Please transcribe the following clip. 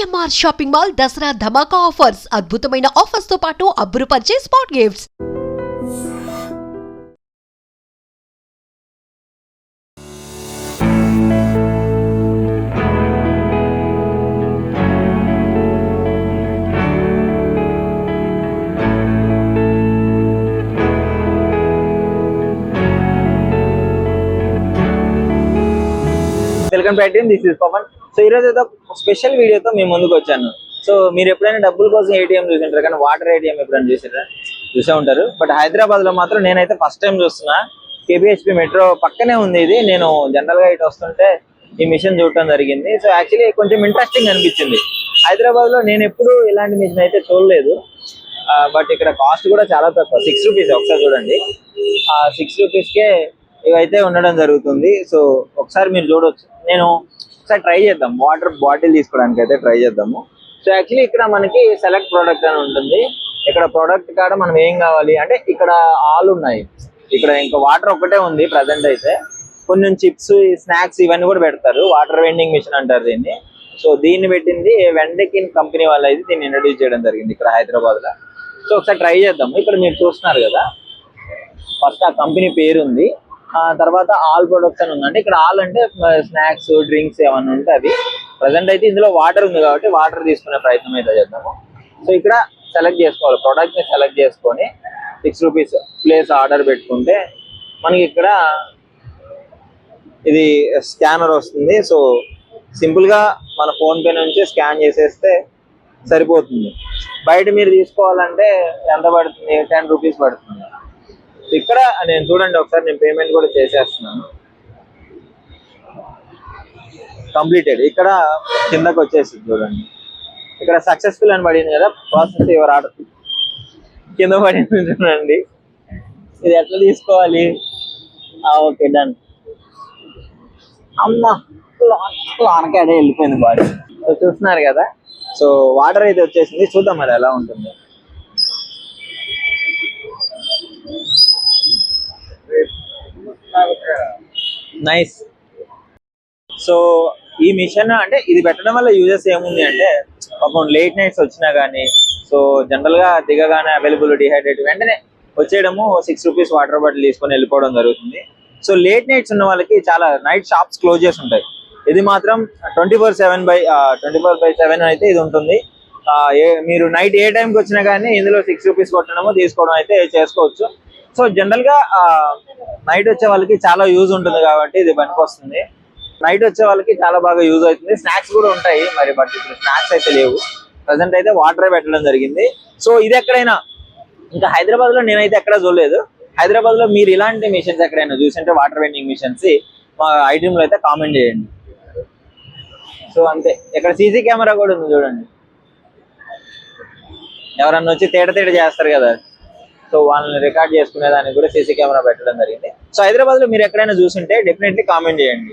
CMR shopping mall Dasara ధమాకా offers అద్భుతమైన ఆఫర్స్తో పాటు అబ్బురుపరిచే spot gifts welcome back team this is Pavan. So ఈ రోజు అయితే స్పెషల్ వీడియోతో మేము ముందుకు వచ్చాను. సో మీరు ఎప్పుడైనా డబ్బుల కోసం ఏటీఎం చూసింటారు? కానీ వాటర్ ఏటీఎం ఎప్పుడైనా చూసారా చూసే ఉంటారు. బట్ హైదరాబాద్లో మాత్రం నేనైతే ఫస్ట్ టైం చూస్తున్నా. కేబిహెచ్పి మెట్రో పక్కనే ఉంది ఇది. నేను జనరల్గా ఇటు వస్తుంటే ఈ మిషన్ చూడటం జరిగింది. సో యాక్చువల్లీ కొంచెం ఇంట్రెస్టింగ్ అనిపించింది. హైదరాబాద్లో నేను ఎప్పుడు ఇలాంటి మిషన్ అయితే చూడలేదు. బట్ ఇక్కడ కాస్ట్ కూడా చాలా తక్కువ. సిక్స్ రూపీస్ ఒకసారి చూడండి. ఆ సిక్స్ రూపీస్కే ఇవైతే ఉండడం జరుగుతుంది. సో ఒకసారి మీరు చూడొచ్చు. నేను ఒకసారి ట్రై చేద్దాం. వాటర్ బాటిల్ తీసుకోవడానికి అయితే ట్రై చేద్దాము. సో యాక్చువల్లీ ఇక్కడ మనకి సెలెక్ట్ ప్రోడక్ట్ అని ఉంటుంది. ఇక్కడ ప్రోడక్ట్ కాడ మనం ఏం కావాలి? అంటే ఇక్కడ ఆల్ ఉన్నాయి. ఇక్కడ ఇంకా వాటర్ ఒక్కటే ఉంది ప్రజెంట్ అయితే. కొన్ని చిప్స్ స్నాక్స్ ఇవన్నీ కూడా పెడతారు. వాటర్ వెండింగ్ మిషన్ అంటారు దీన్ని. సో దీన్ని పెట్టింది వెండకిన్ కంపెనీ వాళ్ళు అయితే దీన్ని ఇంట్రడ్యూస్ చేయడం జరిగింది ఇక్కడ హైదరాబాద్లో సో ఒకసారి ట్రై చేద్దాం ఇక్కడ మీరు చూస్తున్నారు కదా. ఫస్ట్ ఆ కంపెనీ పేరు ఉంది ఆ తర్వాత ఆల్ ప్రొడక్ట్స్ అని ఉందంటే ఇక్కడ ఆల్ అంటే స్నాక్స్ డ్రింక్స్ ఏమన్నా ఉంటే అవి. ప్రజెంట్ అయితే ఇందులో వాటర్ ఉంది కాబట్టి వాటర్ తీసుకునే ప్రయత్నం అయితే చేద్దాము. సో ఇక్కడ సెలెక్ట్ చేసుకోవాలి. ప్రోడక్ట్ని సెలెక్ట్ చేసుకొని సిక్స్ రూపీస్ ప్లేస్ ఆర్డర్ పెట్టుకుంటే మనకి ఇక్కడ ఇది స్కానర్ వస్తుంది. సో సింపుల్గా మన ఫోన్ పే నుంచి స్కాన్ చేసేస్తే సరిపోతుంది. బయట మీరు తీసుకోవాలంటే ఎంత పడుతుంది? టెన్ రూపీస్ పడుతుంది. ఇక్కడ నేను చూడండి ఒకసారి నేను పేమెంట్ కూడా చేసేస్తున్నాను. కంప్లీటెడ్ ఇక్కడ కిందకు వచ్చేసింది చూడండి. ఇక్కడ సక్సెస్ఫుల్ అని పడింది కదా ప్రాసెస్ యువర్ ఆర్డర్ కింద పడింది చూడండి. ఇది ఎట్లా తీసుకోవాలి? ఓకే డన్ అమ్మ ఆనకాడే వెళ్ళిపోయింది బాడీ. సో చూస్తున్నారు కదా. సో వాటర్ అయితే వచ్చేసింది. చూద్దాం మరి ఎలా ఉంటుంది. నైస్ సో ఈ మిషన్ అంటే ఇది పెట్టడం వల్ల యూజెస్ ఏముంది అంటే పాపం లేట్ నైట్స్ వచ్చినా కానీ సో జనరల్గా దిగగానే అవైలబుల్ డిహైడ్రేట్ వెంటనే వచ్చేయడము సిక్స్ రూపీస్ వాటర్ బాటిల్ తీసుకొని వెళ్ళిపోవడం జరుగుతుంది. సో లేట్ నైట్స్ ఉన్న వాళ్ళకి చాలా నైట్ షాప్స్ క్లోజ్ చేసి ఉంటాయి. ఇది మాత్రం twenty four seven by twenty four by seven అయితే ఇది ఉంటుంది. ఆ, ఏ మీరు నైట్ ఏ టైంకి వచ్చినా కానీ ఇందులో సిక్స్ రూపీస్ కొట్టడము తీసుకోవడం అయితే చేసుకోవచ్చు. సో జనరల్గా నైట్ వచ్చే వాళ్ళకి చాలా యూజ్ ఉంటుంది కాబట్టి ఇది పనికొస్తుంది నైట్ వచ్చే వాళ్ళకి చాలా బాగా యూజ్ అవుతుంది. స్నాక్స్ కూడా ఉంటాయి మరి బట్ ఇప్పుడు స్నాక్స్ అయితే లేవు. ప్రజెంట్ అయితే వాటర్ పెట్టడం జరిగింది. సో ఇది ఎక్కడైనా? ఇంకా హైదరాబాద్లో నేనైతే ఎక్కడ చూడలేదు. హైదరాబాద్లో మీరు ఇలాంటి మిషన్స్ ఎక్కడైనా చూసింటే వాటర్ వెండింగ్ మిషన్స్ మా ఐటమ్లో అయితే కామెంట్ చేయండి. సో అంతే. ఇక్కడ సీసీ కెమెరా కూడా ఉంది చూడండి. ఎవరన్నా వచ్చి తేట తేట చేస్తారు కదా. సో వాళ్ళని రికార్డ్ చేసుకునే దానికి కూడా సీసీ కెమెరా పెట్టడం జరిగింది. సో హైదరాబాద్లో మీరు ఎక్కడైనా చూసింటే డెఫినెట్లీ కామెంట్ చేయండి.